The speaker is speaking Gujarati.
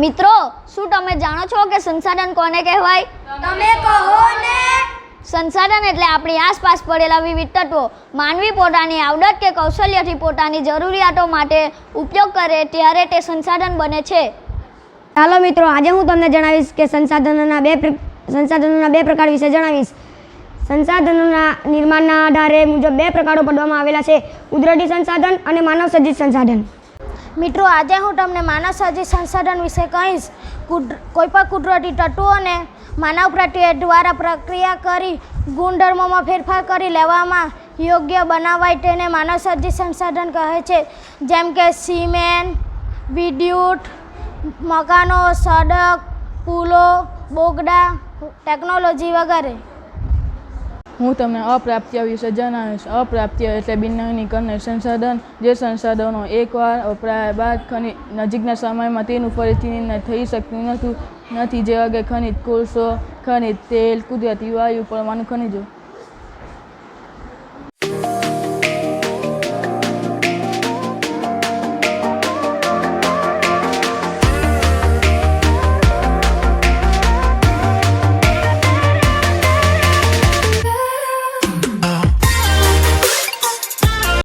મિત્રો શું તમે જાણો છો કે સંસાધન કોને કહેવાય? તમે કહો ને. સંસાધન એટલે આપણી આસપાસ પડેલા વિવિધ તત્વો. માનવી પોતાની આવડત કે કૌશલ્યથી પોતાની જરૂરિયાતો માટે ઉપયોગ કરે ત્યારે તે સંસાધન બને છે. ચાલો મિત્રો આજે હું તમને જણાવીશ કે સંસાધનોના બે સંસાધનોના બે પ્રકાર વિશે જણાવીશ. સંસાધનોના નિર્માણના આધારે મુજબ બે પ્રકારો પાડવામાં આવેલા છે. કુદરતી સંસાધન અને માનવ સર્જિત સંસાધન. મિત્રો, આજે હું તમને માનવ સર્જિત સંસાધન વિશે કહીશ. કોઈપણ કોઈ કુદરતી તત્વોને માનવ પ્રત્યે દ્વારા પ્રક્રિયા કરી ગુણધર્મોમાં ફેરફાર કરી લેવામાં યોગ્ય બનાવાય તેને માનવ સર્જિત સંસાધન કહે છે. જેમ કે સિમેન્ટ, વિદ્યુત, મકાનો, સડક, પુલો, બોગડા, ટેકનોલોજી વગેરે. હું તમને અપ્રાપ્ય વિશે જણાવીશ. અપ્રાપ્ય એટલે બિનનવીનીકરણ સંસાધન, જે સંસાધનો એકવાર વપરાયા બાદ ખનિજ નજીકના સમયમાં તેનું ફરીથી થઈ શકતું નથી નથી. જેવા કે ખનિજ કોલસો ખનિજ તેલ, કુદરતી વાયુ, પરમાણુ ખનિજો